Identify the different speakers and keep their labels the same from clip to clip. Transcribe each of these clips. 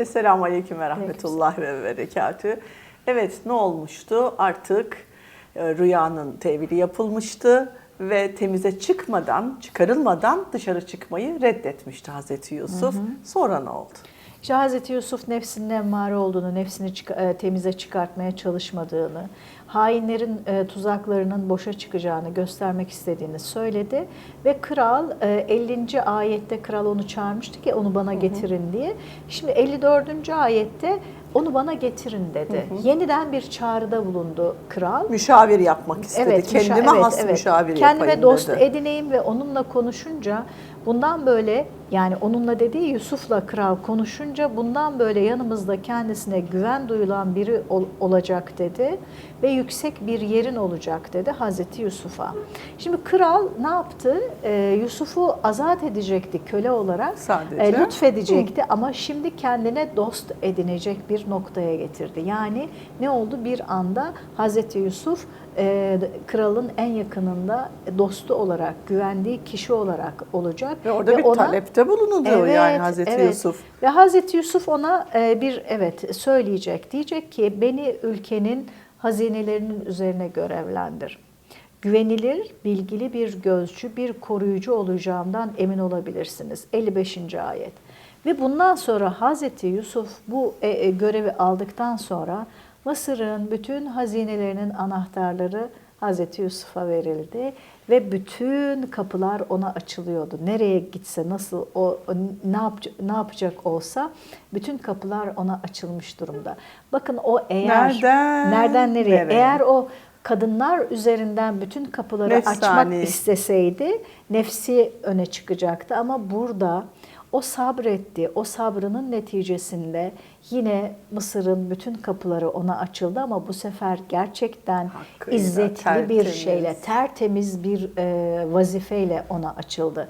Speaker 1: Esselamu Aleyküm ve Rahmetullah ve Berekatü. Evet ne olmuştu? Artık e, rüyanın tevili yapılmıştı ve temize çıkmadan, çıkarılmadan dışarı çıkmayı reddetmişti Hazreti Yusuf. Sonra ne oldu?
Speaker 2: İşte Hazreti Yusuf nefsinin emmare olduğunu, nefsini e, temize çıkartmaya çalışmadığını, hainlerin e, tuzaklarının boşa çıkacağını göstermek istediğini söyledi. Ve kral e, 50. ayette kral onu çağırmıştı ki onu bana getirin diye. Şimdi 54. ayette onu bana getirin dedi. Yeniden bir çağrıda bulundu kral.
Speaker 1: Müşavir yapmak istedi.
Speaker 2: müşa-
Speaker 1: Kendime
Speaker 2: evet,
Speaker 1: has
Speaker 2: evet.
Speaker 1: müşavir
Speaker 2: Kendime
Speaker 1: yapayım
Speaker 2: dost
Speaker 1: dedi.
Speaker 2: edineyim ve onunla konuşunca bundan böyle yani onunla dediği Yusuf'la kral konuşunca bundan böyle yanımızda kendisine güven duyulan biri ol- olacak dedi ve yüksek bir yerin olacak dedi Hazreti Yusuf'a. Şimdi kral ne yaptı? Ee, Yusuf'u azat edecekti köle olarak.
Speaker 1: Sadece.
Speaker 2: E, lütfedecekti ama şimdi kendine dost edinecek bir noktaya getirdi. Yani ne oldu? Bir anda Hazreti Yusuf e, kralın en yakınında dostu olarak, güvendiği kişi olarak olacak.
Speaker 1: Ve orada bir talepte bulunuluyor yani Hazreti
Speaker 2: evet.
Speaker 1: Yusuf.
Speaker 2: Ve Hazreti Yusuf ona e, bir evet söyleyecek. Diyecek ki beni ülkenin hazinelerinin üzerine görevlendir. Güvenilir, bilgili bir gözcü, bir koruyucu olacağımdan emin olabilirsiniz. 55. ayet. Ve bundan sonra Hazreti Yusuf bu e, e, görevi aldıktan sonra Mısır'ın bütün hazinelerinin anahtarları Hazreti Yusuf'a verildi ve bütün kapılar ona açılıyordu. Nereye gitse, nasıl o ne yap, ne yapacak olsa bütün kapılar ona açılmış durumda. Bakın o eğer
Speaker 1: Nereden
Speaker 2: nereden nereye?
Speaker 1: nereye?
Speaker 2: Eğer o kadınlar üzerinden bütün kapıları açmak
Speaker 1: Nefsani.
Speaker 2: isteseydi nefsi öne çıkacaktı ama burada o sabretti. O sabrının neticesinde yine Mısır'ın bütün kapıları ona açıldı ama bu sefer gerçekten
Speaker 1: Hakkıyla,
Speaker 2: izzetli bir
Speaker 1: tertemiz.
Speaker 2: şeyle, tertemiz bir e, vazifeyle ona açıldı.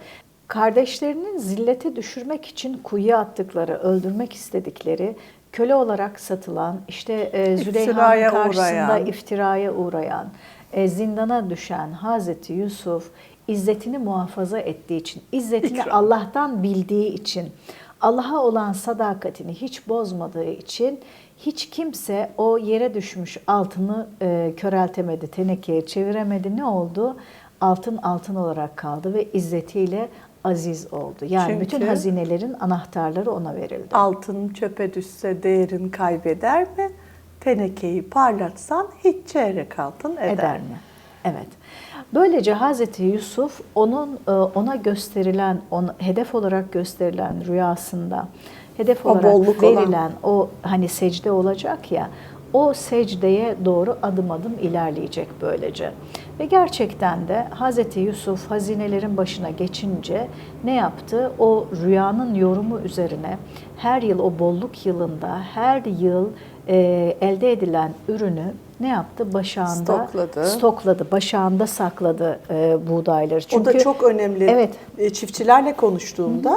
Speaker 2: Kardeşlerinin zillete düşürmek için kuyuya attıkları, öldürmek istedikleri, köle olarak satılan, işte e, Züleyha'nın karşısında
Speaker 1: uğrayan.
Speaker 2: iftiraya uğrayan, e, zindana düşen Hazreti Yusuf izzetini muhafaza ettiği için, izzetini
Speaker 1: İkram.
Speaker 2: Allah'tan bildiği için, Allah'a olan sadakatini hiç bozmadığı için hiç kimse o yere düşmüş altını e, köreltemedi, tenekeye çeviremedi. Ne oldu? Altın altın olarak kaldı ve izzetiyle aziz oldu. Yani
Speaker 1: Çünkü-
Speaker 2: bütün hazinelerin anahtarları ona verildi.
Speaker 1: Altın çöpe düşse değerini kaybeder mi? Tenekeyi parlatsan hiç çeyrek altın eder,
Speaker 2: eder mi? Evet. Böylece Hazreti Yusuf onun e, ona gösterilen, ona, hedef olarak gösterilen rüyasında, hedef
Speaker 1: O
Speaker 2: olarak
Speaker 1: bolluk olan.
Speaker 2: verilen o hani secde olacak ya, o secdeye doğru adım adım ilerleyecek böylece. Ve gerçekten de Hazreti Yusuf hazinelerin başına geçince ne yaptı? O rüyanın yorumu üzerine her yıl o bolluk yılında her yıl e, elde edilen ürünü ne yaptı? Başağında
Speaker 1: Stokladı.
Speaker 2: stokladı, başağında sakladı e, buğdayları.
Speaker 1: o da çok önemli.
Speaker 2: Evet.
Speaker 1: E, Çiftçilerle konuştuğumda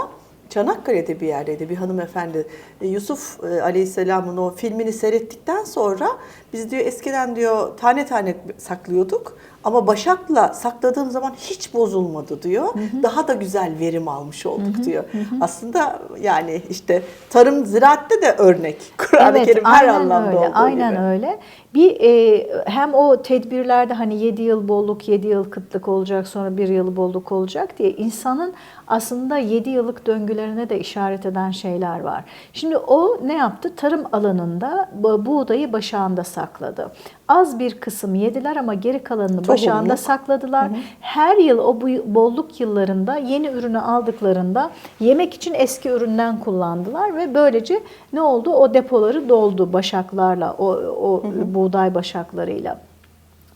Speaker 1: Çanakkale'de bir yerdeydi bir hanımefendi. E, Yusuf e, Aleyhisselam'ın o filmini seyrettikten sonra biz diyor eskiden diyor tane tane saklıyorduk ama başakla sakladığım zaman hiç bozulmadı diyor. Daha da güzel verim almış olduk diyor. Aslında yani işte tarım ziraatte de örnek. Kur'an-ı Kerim her anlamda
Speaker 2: öyle,
Speaker 1: olduğu
Speaker 2: aynen
Speaker 1: gibi.
Speaker 2: öyle. Bir e, hem o tedbirlerde hani 7 yıl bolluk, 7 yıl kıtlık olacak, sonra bir yıl bolluk olacak diye insanın aslında 7 yıllık döngülerine de işaret eden şeyler var. Şimdi o ne yaptı? Tarım alanında bu- buğdayı başağında sakladı. Az bir kısım yediler ama geri kalanını başağında sakladılar. Her yıl o bolluk yıllarında yeni ürünü aldıklarında yemek için eski üründen kullandılar ve böylece ne oldu? O depoları doldu başaklarla, o, o buğday başaklarıyla.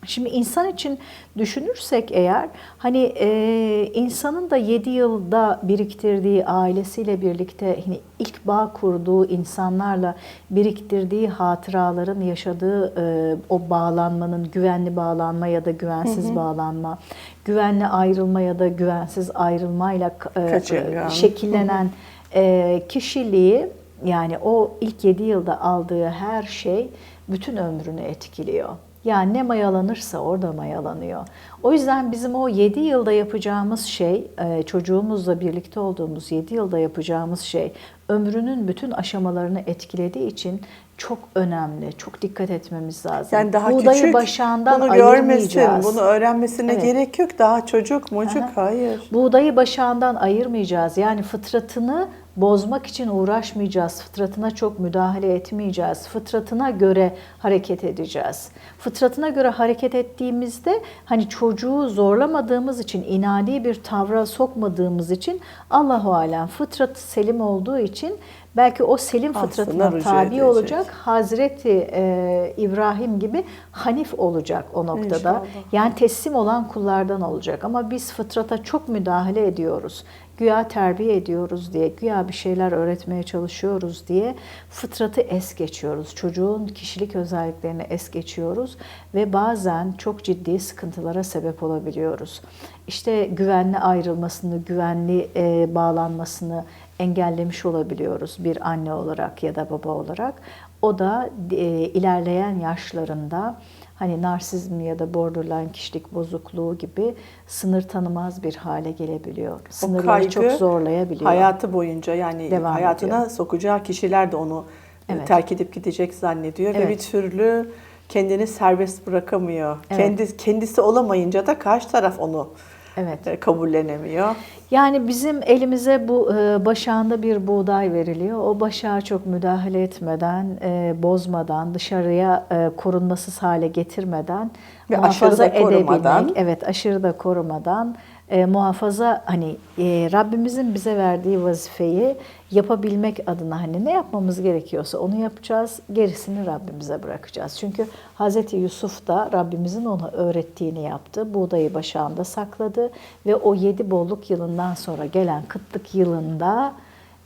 Speaker 2: Şimdi insan için düşünürsek eğer hani e, insanın da 7 yılda biriktirdiği ailesiyle birlikte hani ilk bağ kurduğu insanlarla biriktirdiği hatıraların yaşadığı e, o bağlanmanın güvenli bağlanma ya da güvensiz bağlanma, güvenli ayrılma ya da güvensiz ayrılmayla e, şekillenen e, kişiliği yani o ilk 7 yılda aldığı her şey bütün ömrünü etkiliyor. Yani ne mayalanırsa orada mayalanıyor. O yüzden bizim o 7 yılda yapacağımız şey, e, çocuğumuzla birlikte olduğumuz 7 yılda yapacağımız şey ömrünün bütün aşamalarını etkilediği için çok önemli, çok dikkat etmemiz lazım.
Speaker 1: Yani daha
Speaker 2: Buğdayı
Speaker 1: küçük
Speaker 2: başağından
Speaker 1: bunu görmesin, bunu öğrenmesine
Speaker 2: Evet.
Speaker 1: gerek yok. Daha çocuk mucuk
Speaker 2: Aha.
Speaker 1: hayır.
Speaker 2: Buğdayı başağından ayırmayacağız. Yani fıtratını bozmak için uğraşmayacağız. Fıtratına çok müdahale etmeyeceğiz. Fıtratına göre hareket edeceğiz. Fıtratına göre hareket ettiğimizde hani çocuğu zorlamadığımız için, inadi bir tavra sokmadığımız için Allahu alem fıtratı selim olduğu için belki o selim
Speaker 1: Aslında
Speaker 2: fıtratına tabi
Speaker 1: edecek.
Speaker 2: olacak. Hazreti e, İbrahim gibi hanif olacak o noktada.
Speaker 1: İnşallah.
Speaker 2: Yani teslim olan kullardan olacak. Ama biz fıtrata çok müdahale ediyoruz. Güya terbiye ediyoruz diye, güya bir şeyler öğretmeye çalışıyoruz diye fıtratı es geçiyoruz. Çocuğun kişilik özelliklerini es geçiyoruz ve bazen çok ciddi sıkıntılara sebep olabiliyoruz. İşte güvenli ayrılmasını, güvenli e, bağlanmasını engellemiş olabiliyoruz bir anne olarak ya da baba olarak. O da e, ilerleyen yaşlarında hani narsizm ya da borderline kişilik bozukluğu gibi sınır tanımaz bir hale gelebiliyor. Sınırları çok zorlayabiliyor.
Speaker 1: Hayatı boyunca yani
Speaker 2: Devam
Speaker 1: hayatına
Speaker 2: ediyor.
Speaker 1: sokacağı kişiler de onu e,
Speaker 2: Evet.
Speaker 1: terk edip gidecek zannediyor ve
Speaker 2: Evet.
Speaker 1: bir türlü kendini serbest bırakamıyor.
Speaker 2: Evet.
Speaker 1: Kendi kendisi olamayınca da karşı taraf onu
Speaker 2: Evet.
Speaker 1: e, kabullenemiyor.
Speaker 2: Yani bizim elimize bu e, başağında bir buğday veriliyor. O başağı çok müdahale etmeden, e, bozmadan, dışarıya korunmasız hale getirmeden
Speaker 1: Ve
Speaker 2: muhafaza
Speaker 1: aşırı da korumadan.
Speaker 2: edebilmek, evet aşırı da korumadan e, muhafaza hani e, Rabbimizin bize verdiği vazifeyi yapabilmek adına hani ne yapmamız gerekiyorsa onu yapacağız, gerisini Rabbimize bırakacağız. Çünkü Hz. Yusuf da Rabbimizin ona öğrettiğini yaptı. Buğdayı başağında sakladı ve o yedi bolluk yılından sonra gelen kıtlık yılında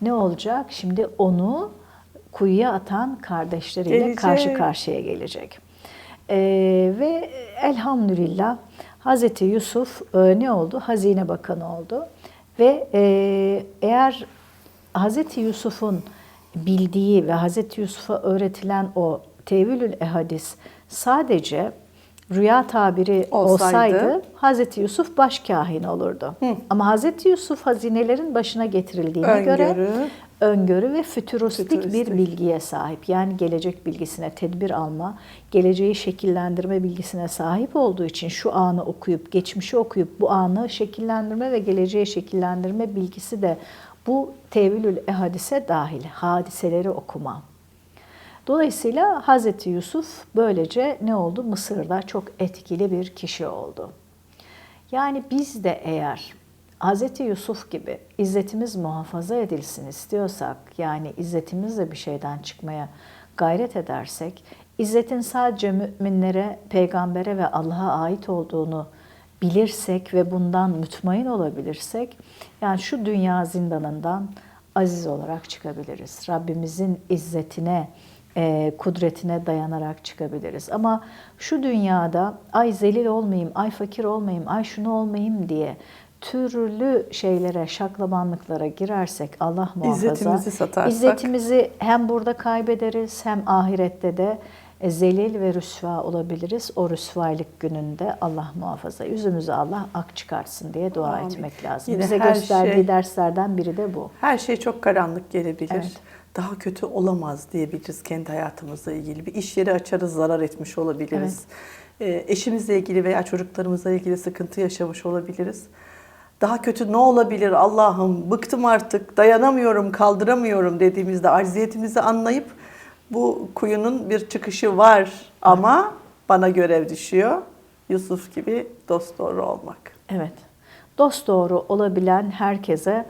Speaker 2: ne olacak? Şimdi onu kuyuya atan kardeşleriyle
Speaker 1: Gelecek.
Speaker 2: karşı karşıya gelecek. Ee, ve elhamdülillah Hazreti Yusuf e, ne oldu? Hazine Bakanı oldu. Ve e, eğer Hazreti Yusuf'un bildiği ve Hazreti Yusuf'a öğretilen o tevilül ehadis sadece rüya tabiri
Speaker 1: Olsaydı.
Speaker 2: olsaydı, Hazreti Yusuf başkahin olurdu. Ama Hazreti Yusuf hazinelerin başına getirildiğine göre
Speaker 1: Öngörü.
Speaker 2: ve fütüristik,
Speaker 1: Fütüristik.
Speaker 2: bir bilgiye sahip. Yani gelecek bilgisine tedbir alma, geleceği şekillendirme bilgisine sahip olduğu için şu anı okuyup, geçmişi okuyup bu anı şekillendirme ve geleceği şekillendirme bilgisi de bu tevilül ehadise dahil. Hadiseleri okuma. Dolayısıyla Hazreti Yusuf böylece ne oldu? Mısır'da çok etkili bir kişi oldu. Yani biz de eğer Hz. Yusuf gibi izzetimiz muhafaza edilsin istiyorsak, yani izzetimizle bir şeyden çıkmaya gayret edersek, izzetin sadece müminlere, peygambere ve Allah'a ait olduğunu bilirsek ve bundan mutmain olabilirsek, yani şu dünya zindanından aziz olarak çıkabiliriz. Rabbimizin izzetine, e, kudretine dayanarak çıkabiliriz. Ama şu dünyada ay zelil olmayayım, ay fakir olmayayım, ay şunu olmayayım diye türlü şeylere, şaklabanlıklara girersek Allah muhafaza.
Speaker 1: İzzetimizi satarsak.
Speaker 2: İzzetimizi hem burada kaybederiz hem ahirette de e, zelil ve rüsva olabiliriz. O rüsvaylık gününde Allah muhafaza. Yüzümüzü Allah ak çıkartsın diye dua
Speaker 1: Amin.
Speaker 2: etmek lazım.
Speaker 1: Yine
Speaker 2: Bize gösterdiği
Speaker 1: şey-
Speaker 2: derslerden biri de bu.
Speaker 1: Her şey çok karanlık gelebilir.
Speaker 2: Evet.
Speaker 1: Daha kötü olamaz diyebiliriz kendi hayatımızla ilgili. Bir iş yeri açarız, zarar etmiş olabiliriz. Ee, eşimizle ilgili veya çocuklarımızla ilgili sıkıntı yaşamış olabiliriz. Daha kötü ne olabilir Allah'ım bıktım artık dayanamıyorum kaldıramıyorum dediğimizde acziyetimizi anlayıp bu kuyunun bir çıkışı var ama bana görev düşüyor. Yusuf gibi dost doğru olmak.
Speaker 2: Evet. Dost doğru olabilen herkese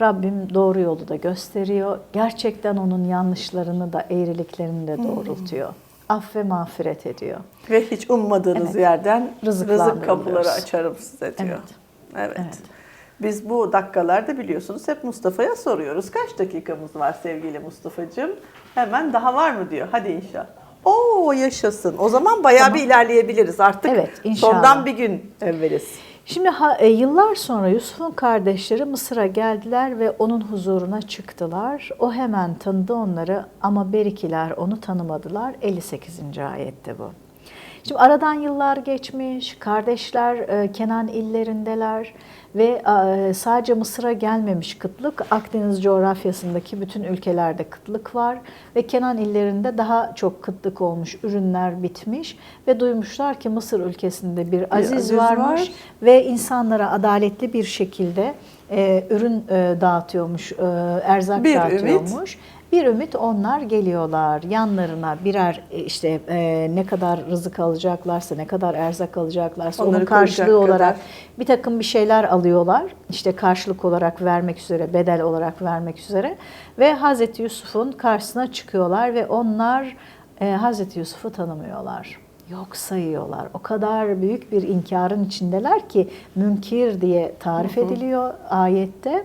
Speaker 2: Rabbim doğru yolu da gösteriyor. Gerçekten onun yanlışlarını da eğriliklerini de doğrultuyor. Af ve mağfiret ediyor.
Speaker 1: Ve hiç ummadığınız
Speaker 2: Evet.
Speaker 1: yerden rızık kapıları açarım size diyor.
Speaker 2: Evet.
Speaker 1: Evet.
Speaker 2: Evet.
Speaker 1: Biz bu dakikalarda biliyorsunuz hep Mustafa'ya soruyoruz. Kaç dakikamız var sevgili Mustafa'cığım? Hemen daha var mı diyor. Hadi inşallah. Oo yaşasın. O zaman bayağı
Speaker 2: Tamam.
Speaker 1: bir ilerleyebiliriz artık.
Speaker 2: Evet, inşallah.
Speaker 1: Sondan bir gün evveliz.
Speaker 2: Şimdi ha- e, yıllar sonra Yusuf'un kardeşleri Mısır'a geldiler ve onun huzuruna çıktılar. O hemen tanıdı onları ama berikiler onu tanımadılar. 58. ayette bu. Şimdi aradan yıllar geçmiş, kardeşler e, Kenan illerindeler ve e, sadece Mısır'a gelmemiş kıtlık, Akdeniz coğrafyasındaki bütün ülkelerde kıtlık var ve Kenan illerinde daha çok kıtlık olmuş, ürünler bitmiş ve duymuşlar ki Mısır ülkesinde bir aziz,
Speaker 1: aziz
Speaker 2: varmış
Speaker 1: var.
Speaker 2: ve insanlara adaletli bir şekilde e, ürün e, dağıtıyormuş, e, erzak
Speaker 1: Bir
Speaker 2: dağıtıyormuş. Bir ümit onlar geliyorlar yanlarına birer e, işte e, ne kadar rızık alacaklarsa ne kadar erzak alacaklarsa
Speaker 1: Onları
Speaker 2: onun karşılığı olarak
Speaker 1: kadar.
Speaker 2: bir takım bir şeyler alıyorlar. İşte karşılık olarak vermek üzere bedel olarak vermek üzere ve Hazreti Yusuf'un karşısına çıkıyorlar ve onlar e, Hazreti Yusuf'u tanımıyorlar. Yok sayıyorlar. O kadar büyük bir inkarın içindeler ki münkir diye tarif ediliyor ayette.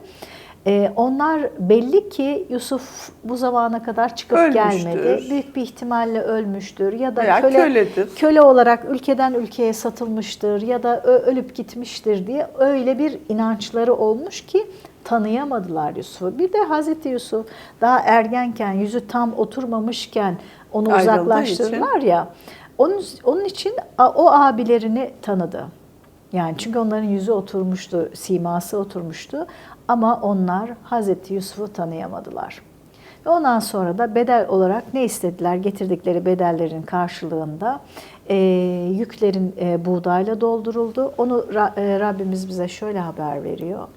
Speaker 2: Ee, onlar belli ki Yusuf bu zamana kadar çıkıp
Speaker 1: Ölmüştür.
Speaker 2: gelmedi. Büyük bir ihtimalle ölmüştür ya da
Speaker 1: Veya
Speaker 2: köle,
Speaker 1: köledir.
Speaker 2: köle olarak ülkeden ülkeye satılmıştır ya da ölüp gitmiştir diye öyle bir inançları olmuş ki tanıyamadılar Yusuf'u. Bir de Hazreti Yusuf daha ergenken, yüzü tam oturmamışken onu
Speaker 1: Ayrıldığı
Speaker 2: uzaklaştırdılar ya. Onun, onun için o abilerini tanıdı. Yani çünkü onların yüzü oturmuştu, siması oturmuştu ama onlar Hazreti Yusuf'u tanıyamadılar. Ve ondan sonra da bedel olarak ne istediler? Getirdikleri bedellerin karşılığında e, yüklerin e, buğdayla dolduruldu. Onu Ra- e, Rabbimiz bize şöyle haber veriyor.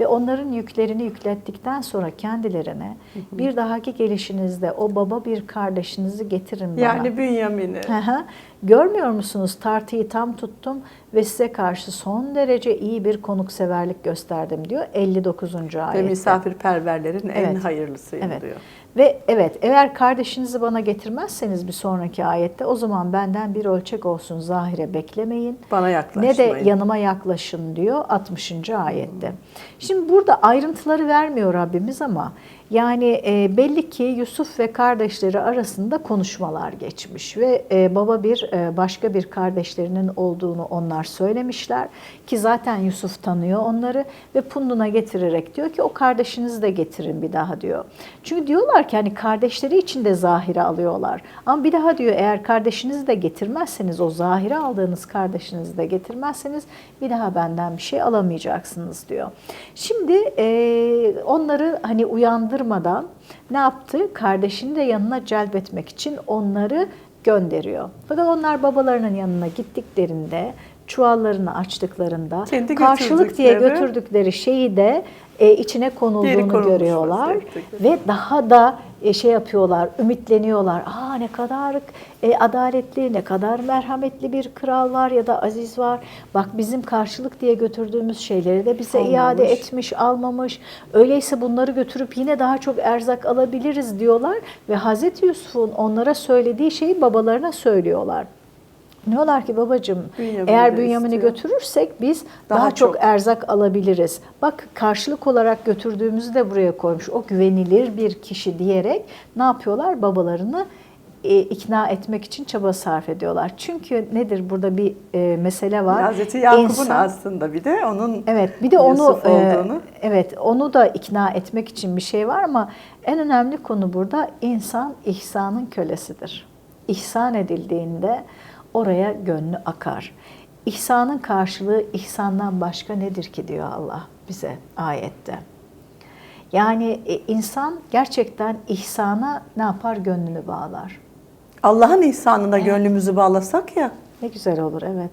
Speaker 2: Ve onların yüklerini yüklettikten sonra kendilerine bir dahaki gelişinizde o baba bir kardeşinizi getirin bana.
Speaker 1: Yani Bünyamin'i.
Speaker 2: Hı hı. Görmüyor musunuz tartıyı tam tuttum ve size karşı son derece iyi bir konukseverlik gösterdim diyor 59.
Speaker 1: Ve
Speaker 2: ayette.
Speaker 1: misafirperverlerin en
Speaker 2: Evet.
Speaker 1: hayırlısıyım
Speaker 2: Evet.
Speaker 1: diyor.
Speaker 2: Ve evet eğer kardeşinizi bana getirmezseniz bir sonraki ayette o zaman benden bir ölçek olsun zahire beklemeyin.
Speaker 1: Bana
Speaker 2: Ne
Speaker 1: yaklaşmayın.
Speaker 2: de yanıma yaklaşın diyor 60. ayette. Şimdi burada ayrıntıları vermiyor Rabbimiz ama yani e, belli ki Yusuf ve kardeşleri arasında konuşmalar geçmiş ve e, baba bir e, başka bir kardeşlerinin olduğunu onlar söylemişler ki zaten Yusuf tanıyor onları ve punduna getirerek diyor ki o kardeşinizi de getirin bir daha diyor. Çünkü diyorlar ki hani kardeşleri için de zahire alıyorlar. Ama bir daha diyor eğer kardeşinizi de getirmezseniz o zahire aldığınız kardeşinizi de getirmezseniz bir daha benden bir şey alamayacaksınız diyor. Şimdi e, onları hani uyandırmadan ne yaptı? Kardeşini de yanına celbetmek için onları gönderiyor. Fakat onlar babalarının yanına gittiklerinde çuvallarını açtıklarında
Speaker 1: Kendi
Speaker 2: karşılık diye
Speaker 1: götürdükleri-
Speaker 2: şeyi de e, içine konulduğunu görüyorlar ve daha da e, şey yapıyorlar, ümitleniyorlar. Aa ne kadar e, adaletli, ne kadar merhametli bir kral var ya da aziz var. Bak bizim karşılık diye götürdüğümüz şeyleri de bize
Speaker 1: Almamış.
Speaker 2: iade etmiş, almamış. Öyleyse bunları götürüp yine daha çok erzak alabiliriz diyorlar ve Hazreti Yusuf'un onlara söylediği şeyi babalarına söylüyorlar. Diyorlar ki babacığım
Speaker 1: Bünyamin'i
Speaker 2: eğer Bünyamin'i götürürsek biz daha,
Speaker 1: Daha
Speaker 2: çok
Speaker 1: çok.
Speaker 2: erzak alabiliriz. Bak karşılık olarak götürdüğümüzü de buraya koymuş. O güvenilir bir kişi diyerek ne yapıyorlar? Babalarını e, ikna etmek için çaba sarf ediyorlar. Çünkü nedir burada bir e, mesele var.
Speaker 1: Hazreti Yakup'un aslında bir de onun
Speaker 2: Evet, bir de onu e, evet onu da ikna etmek için bir şey var ama en önemli konu burada insan ihsanın kölesidir. İhsan edildiğinde oraya gönlü akar. İhsanın karşılığı ihsandan başka nedir ki diyor Allah bize ayette. Yani e, insan gerçekten ihsana ne yapar? Gönlünü bağlar.
Speaker 1: Allah'ın ihsanına gönlümüzü bağlasak ya.
Speaker 2: Ne güzel olur evet.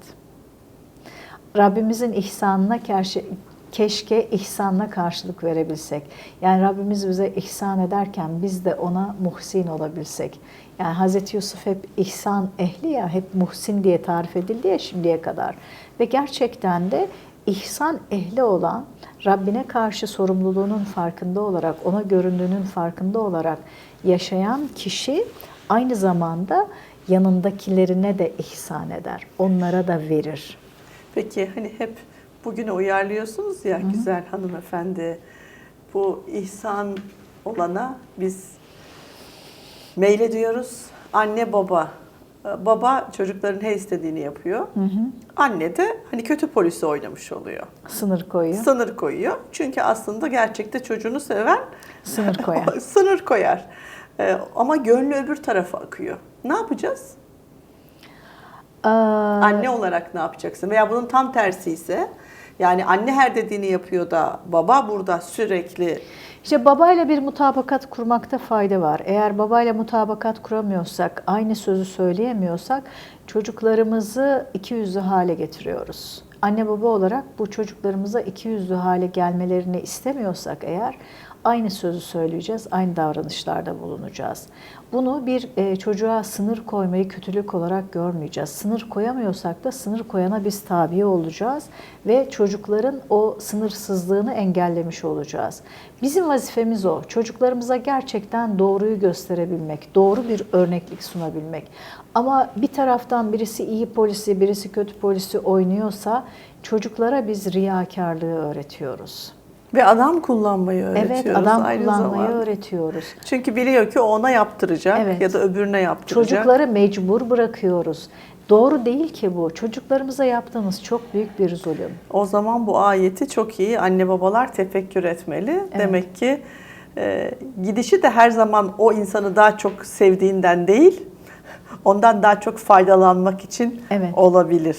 Speaker 2: Rabbimizin ihsanına karşı keşke ihsanla karşılık verebilsek. Yani Rabbimiz bize ihsan ederken biz de ona muhsin olabilsek. Yani Hazreti Yusuf hep ihsan ehli ya, hep muhsin diye tarif edildi ya şimdiye kadar. Ve gerçekten de ihsan ehli olan, Rabbine karşı sorumluluğunun farkında olarak, ona göründüğünün farkında olarak yaşayan kişi aynı zamanda yanındakilerine de ihsan eder. Onlara da verir.
Speaker 1: Peki hani hep bugüne uyarlıyorsunuz ya güzel hanımefendi. Bu ihsan olana biz meylediyoruz. Anne baba. Ee, Baba çocukların her istediğini yapıyor. Anne de hani kötü polisi oynamış oluyor.
Speaker 2: Sınır koyuyor.
Speaker 1: Sınır koyuyor. Çünkü aslında gerçekte çocuğunu seven
Speaker 2: Sınır koyar.
Speaker 1: sınır koyar. Ee, ama gönlü öbür tarafa akıyor. Ne yapacağız?
Speaker 2: Aa,
Speaker 1: Anne olarak ne yapacaksın? Veya bunun tam tersi ise yani anne her dediğini yapıyor da baba burada sürekli
Speaker 2: İşte babayla bir mutabakat kurmakta fayda var. Eğer babayla mutabakat kuramıyorsak, aynı sözü söyleyemiyorsak çocuklarımızı iki yüzlü hale getiriyoruz. Anne baba olarak bu çocuklarımıza iki yüzlü hale gelmelerini istemiyorsak eğer aynı sözü söyleyeceğiz, aynı davranışlarda bulunacağız. Bunu bir e, çocuğa sınır koymayı kötülük olarak görmeyeceğiz. Sınır koyamıyorsak da sınır koyana biz tabi olacağız ve çocukların o sınırsızlığını engellemiş olacağız. Bizim vazifemiz o. Çocuklarımıza gerçekten doğruyu gösterebilmek, doğru bir örneklik sunabilmek. Ama bir taraftan birisi iyi polisi, birisi kötü polisi oynuyorsa çocuklara biz riyakarlığı öğretiyoruz.
Speaker 1: Ve adam kullanmayı öğretiyoruz.
Speaker 2: Evet, adam
Speaker 1: aynı
Speaker 2: kullanmayı
Speaker 1: zamanda.
Speaker 2: öğretiyoruz.
Speaker 1: Çünkü biliyor ki ona yaptıracak
Speaker 2: Evet.
Speaker 1: ya da öbürüne yaptıracak.
Speaker 2: Çocukları mecbur bırakıyoruz. Doğru değil ki bu. Çocuklarımıza yaptığımız çok büyük bir zulüm.
Speaker 1: O zaman bu ayeti çok iyi anne babalar tefekkür etmeli. Demek ki e, gidişi de her zaman o insanı daha çok sevdiğinden değil, ondan daha çok faydalanmak için
Speaker 2: Evet.
Speaker 1: olabilir.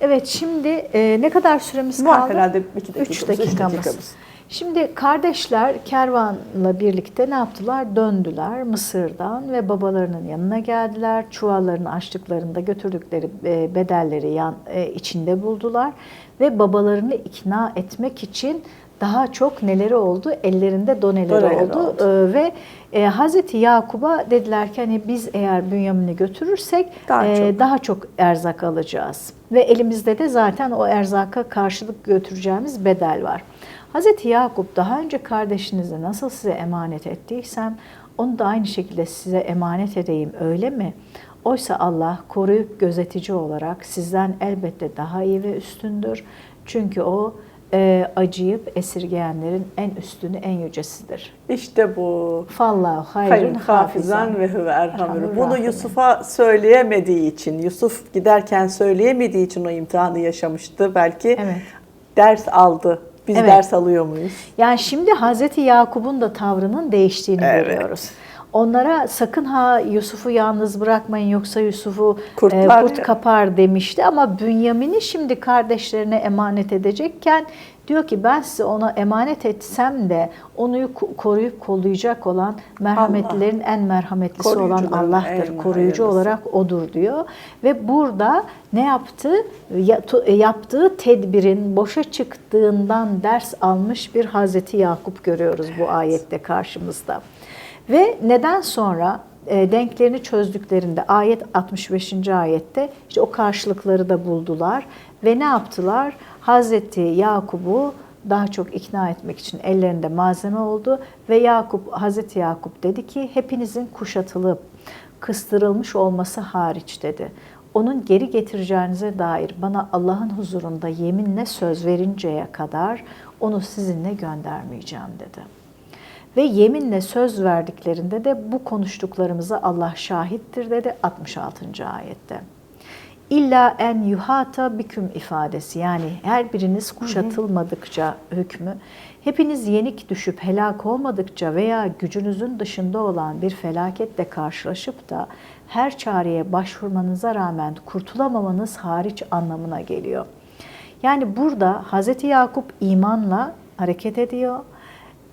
Speaker 2: Evet şimdi e, ne kadar süremiz
Speaker 1: Var
Speaker 2: kaldı?
Speaker 1: herhalde iki
Speaker 2: 3
Speaker 1: dakikamız, üç
Speaker 2: dakikamız.
Speaker 1: dakikamız.
Speaker 2: Şimdi kardeşler kervanla birlikte ne yaptılar? Döndüler Mısır'dan ve babalarının yanına geldiler. Çuvallarını açtıklarında götürdükleri e, bedelleri yan, e, içinde buldular ve babalarını ikna etmek için daha çok neleri oldu? Ellerinde doneleri,
Speaker 1: Doneleri
Speaker 2: oldu.
Speaker 1: oldu.
Speaker 2: Ee, ve e, Hazreti Yakub'a dediler ki hani biz eğer Bünyamin'i götürürsek
Speaker 1: Daha
Speaker 2: e,
Speaker 1: çok.
Speaker 2: daha çok erzak alacağız. Ve elimizde de zaten o erzaka karşılık götüreceğimiz bedel var. Hazreti Yakup daha önce kardeşinize nasıl size emanet ettiysem onu da aynı şekilde size emanet edeyim öyle mi? Oysa Allah koruyup gözetici olarak sizden elbette daha iyi ve üstündür. Çünkü o e, acıyıp esirgeyenlerin en üstünü en yücesidir.
Speaker 1: İşte bu.
Speaker 2: Fallahu
Speaker 1: Hayır,
Speaker 2: hayrun
Speaker 1: hafizan ve huve. Erhamur Bunu. Yusuf'a söyleyemediği için, Yusuf giderken söyleyemediği için o imtihanı yaşamıştı. Belki
Speaker 2: Evet.
Speaker 1: ders aldı. Biz
Speaker 2: Evet.
Speaker 1: ders alıyor muyuz?
Speaker 2: Yani şimdi Hazreti Yakup'un da tavrının değiştiğini
Speaker 1: Evet.
Speaker 2: görüyoruz. Onlara sakın ha Yusuf'u yalnız bırakmayın yoksa Yusuf'u
Speaker 1: Kurtlar
Speaker 2: e, kurt kapar demişti ama Bünyamin'i şimdi kardeşlerine emanet edecekken diyor ki ben size ona emanet etsem de onu ko- koruyup kollayacak olan merhametlilerin en merhametlisi olan Allah'tır. Koruyucu olarak odur diyor. Ve burada ne yaptı? Ya- tu- Yaptığı tedbirin boşa çıktığından ders almış bir Hazreti Yakup görüyoruz bu ayette karşımızda. Ve neden sonra e, denklerini çözdüklerinde ayet 65. ayette işte o karşılıkları da buldular ve ne yaptılar? Hazreti Yakup'u daha çok ikna etmek için ellerinde malzeme oldu ve Yakup Hazreti Yakup dedi ki hepinizin kuşatılıp kıstırılmış olması hariç dedi. Onun geri getireceğinize dair bana Allah'ın huzurunda yeminle söz verinceye kadar onu sizinle göndermeyeceğim dedi. Ve yeminle söz verdiklerinde de bu konuştuklarımıza Allah şahittir dedi 66. ayette. İlla en yuhata biküm ifadesi yani her biriniz kuşatılmadıkça hükmü, hepiniz yenik düşüp helak olmadıkça veya gücünüzün dışında olan bir felaketle karşılaşıp da her çareye başvurmanıza rağmen kurtulamamanız hariç anlamına geliyor. Yani burada Hz. Yakup imanla hareket ediyor,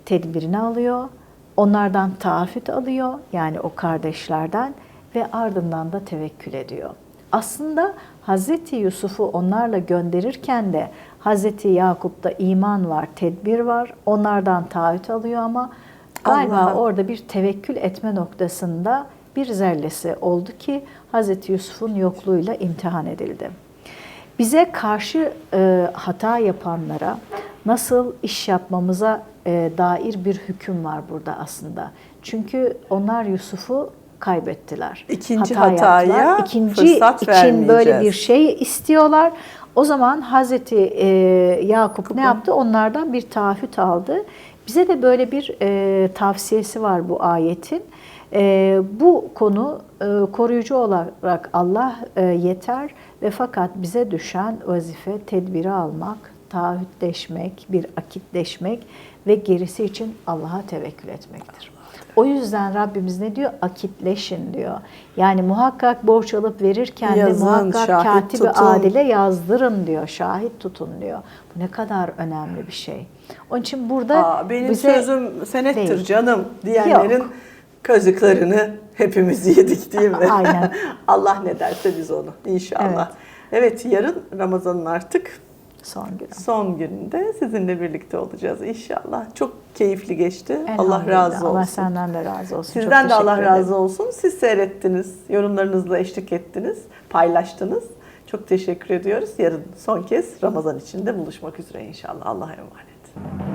Speaker 2: tedbirini alıyor, onlardan taahhüt alıyor yani o kardeşlerden ve ardından da tevekkül ediyor. Aslında Hazreti Yusuf'u onlarla gönderirken de Hazreti Yakup'ta iman var, tedbir var. Onlardan taahhüt alıyor ama galiba
Speaker 1: Allah'a-
Speaker 2: orada bir tevekkül etme noktasında bir zerresi oldu ki Hazreti Yusuf'un yokluğuyla imtihan edildi. Bize karşı e, hata yapanlara nasıl iş yapmamıza e, dair bir hüküm var burada aslında. Çünkü onlar Yusuf'u kaybettiler.
Speaker 1: İkinci hataya
Speaker 2: yaptılar. İkinci
Speaker 1: fırsat
Speaker 2: için böyle bir şey istiyorlar. O zaman Hazreti e, Yakup ne yaptı? Onlardan bir taahhüt aldı. Bize de böyle bir e, tavsiyesi var bu ayetin. E, bu konu e, koruyucu olarak Allah e, yeter ve fakat bize düşen vazife tedbiri almak, taahhütleşmek, bir akitleşmek ve gerisi için Allah'a tevekkül etmektir. O yüzden Rabbimiz ne diyor? Akitleşin diyor. Yani muhakkak borç alıp verirken
Speaker 1: Yazın,
Speaker 2: de muhakkak katibi
Speaker 1: tutun.
Speaker 2: adile yazdırın diyor. Şahit tutun diyor. Bu ne kadar önemli bir şey. Onun için burada
Speaker 1: Aa, benim
Speaker 2: bize
Speaker 1: sözüm senettir
Speaker 2: değil.
Speaker 1: canım diyenlerin
Speaker 2: Yok.
Speaker 1: kazıklarını hepimiz yedik değil mi?
Speaker 2: Aynen.
Speaker 1: Allah ne derse biz onu inşallah. Evet, yarın Ramazan'ın artık
Speaker 2: son gün.
Speaker 1: son gününde sizinle birlikte olacağız inşallah. Çok keyifli geçti. Allah razı olsun.
Speaker 2: Allah senden de razı olsun. Çok
Speaker 1: Sizden de Allah
Speaker 2: ederim.
Speaker 1: razı olsun. Siz seyrettiniz, yorumlarınızla eşlik ettiniz, paylaştınız. Çok teşekkür ediyoruz. Yarın son kez Ramazan içinde buluşmak üzere inşallah. Allah'a emanet.